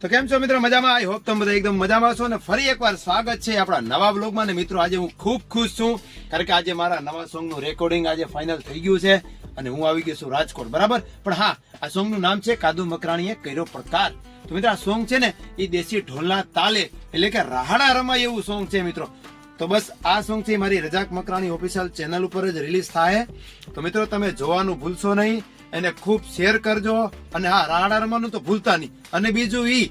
તો કેમ છો મિત્રો? મજામાં? આઈ હોપ તમે બધા એકદમ મજામાં છો અને ફરી એકવાર સ્વાગત છે આપણા નવા બ્લોગમાં ને મિત્રો, આજે હું ખૂબ ખુશ છું કારણ કે આજે મારા નવા સોંગનું રેકોર્ડિંગ આજે ફાઇનલ થઈ ગયું છે અને હું આવી ગયો છું રાજકોટ, બરાબર? પણ હા, આ સોંગનું નામ છે કાદુ મકરાણીએ કર્યો પ્રકાર. તો મિત્રો, આ સોંગ છે ને, એ દેશી ઢોલના તાલે એટલે કે રાહડા રમાય એવું સોંગ છે મિત્રો. તો બસ આ સોંગ છે મારી રજાક મકરાણી ઓફિશિયલ ચેનલ ઉપર જ રિલીઝ થાય. તો મિત્રો, તમે જોવાનું ભૂલશો નહીં. એને ખૂબ શેર કરજો અને હા રાણા રમવાનું તો ભૂલતા નહીં. અને બીજું ઈ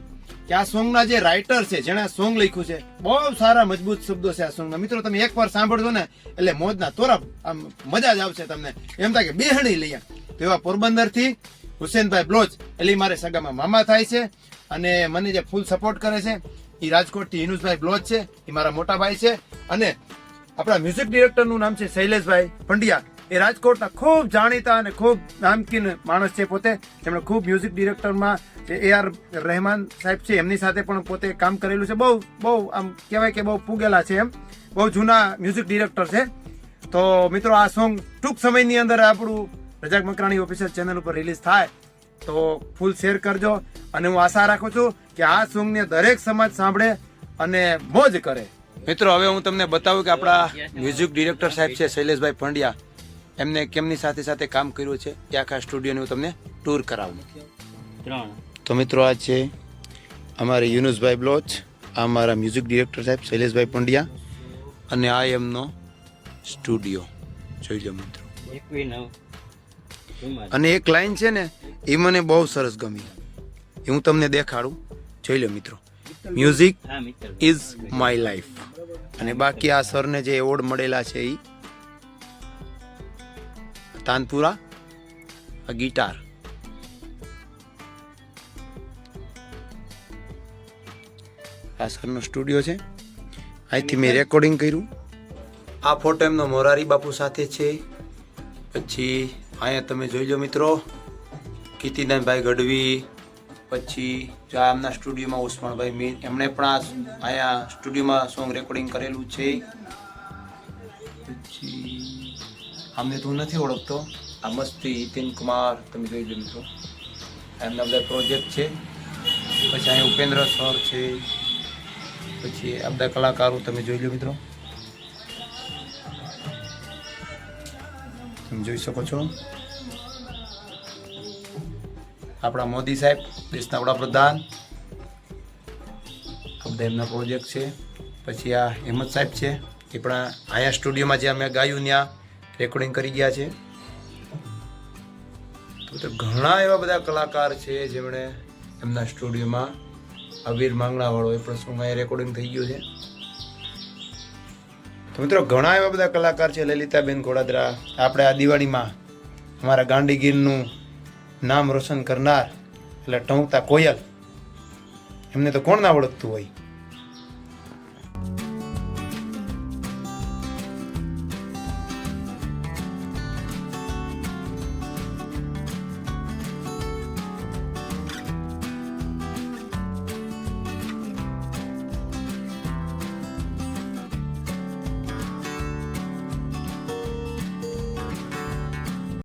કે આ સોંગના જે રાઇટર છે, જેણે આ સોંગ લખ્યું છે, બહુ સારા મજબૂત શબ્દો છે આ સોંગના. મિત્રો, તમે એકવાર સાંભળજો ને, એટલે મોજના તોરફ આમ મજા જ આવશે તમને. એમ થાય કે બેહણી લઈએ તો એવા પોરબંદરથી હુસેનભાઈ બ્લોચ, એટલે મારે સગામાં મામા થાય છે અને મને જે ફૂલ સપોર્ટ કરે છે એ રાજકોટથી હિનુસભાઈ બ્લોચ છે એ મારા મોટા ભાઈ છે. અને આપણા મ્યુઝિક ડિરેક્ટરનું નામ છે શૈલેષભાઈ પંડ્યા એ રાજકોટના ખૂબ જાણીતા અને ખૂબ નામકીન માણસ છે પોતે. તેમણે ખૂબ મ્યુઝિક ડિરેક્ટરમાં એ આર રહેમાન સાહેબ છે એમની સાથે પણ પોતે કામ કરેલું છે. બહુ બહુ આમ કહેવાય કે બહુ પૂગેલા છે એમ. બહુ જૂના મ્યુઝિક ડિરેક્ટર છે. તો મિત્રો આ સોંગ ટૂંક સમયની અંદર આપણું રજાક મકરાણી ઓફિશિયલ ચેનલ ઉપર રિલીઝ થાય. તો ફૂલ શેર કરજો અને હું આશા રાખું છું કે આ સોંગને દરેક સમાજ સાંભળે અને મોજ કરે. મિત્રો હવે હું તમને બતાવું કે આપણા મ્યુઝિક ડિરેક્ટર સાહેબ છે શૈલેષભાઈ પંડ્યા. એમને કેમની સાથે સાથે કામ કર્યું છે? એ આખા સ્ટુડિયોની હું તમને ટૂર કરાવું. ત્રણ. તો મિત્રો આ છે અમારે યુનુસભાઈ બ્લોચ આ અમારા મ્યુઝિક ડિરેક્ટર સાહેબ શૈલેષભાઈ પંડ્યા અને આ એમનો સ્ટુડિયો. જોઈ લો મિત્રો. અને એક લાઈન છે ને એ મને બહુ સરસ ગમી. એ હું તમને દેખાડું. જોઈ લો મિત્રો. મ્યુઝિક ઇઝ માય લાઈફ અને બાકી આ સરને જે એવોર્ડ મળેલા છે એ તાનપુરા આ ગિટાર આ સરનો સ્ટુડિયો છે અહીંથી મેં રેકોર્ડિંગ કર્યું આ ફોટો એમનો મોરારી બાપુ સાથે છે પછી અહીંયા તમે જોઈ લો મિત્રો કીર્તિદાનભાઈ ગઢવી પછી જો એમના સ્ટુડિયોમાં ઉસ્માનભાઈ મીર એમણે પણ આ અહીંયા સ્ટુડિયોમાં સોંગ રેકોર્ડિંગ કરેલું છે. પછી આમને તું નથી ઓળખતો. આ મસ્તી, હિતિન કુમાર, તમે જોઈ લો મિત્રો. એમના બધા પ્રોજેક્ટ છે. પછી અહીં ઉપેન્દ્ર સર છે. પછી આ બધા કલાકારો તમે જોઈ લો મિત્રો. તમે જોઈ શકો છો. આપણા મોદી સાહેબ, દેશના વડાપ્રધાન. આ બધા એમના પ્રોજેક્ટ છે. પછી આ હેમંત સાહેબ છે. એ પણ અહીંયા સ્ટુડિયોમાં જે અમે ગાયું ત્યાં. રેકોર્ડિંગ કરી ગયા છે. તો ઘણા એવા બધા કલાકાર છે જેમણે એમના સ્ટુડિયોમાં અવીર માંગણાવાળો એ પણ સોંગ અહીંયા રેકોર્ડિંગ થઈ ગયું છે. તો મિત્રો, ઘણા એવા બધા કલાકાર છે, લલિતાબેન ઘોડાદરા આપણે આ દિવાળીમાં અમારા ગાંડીગીરનું નામ રોશન કરનાર, એટલે ટોંકતા કોયલ. એમને તો કોણ ના ઓળખતું હોય?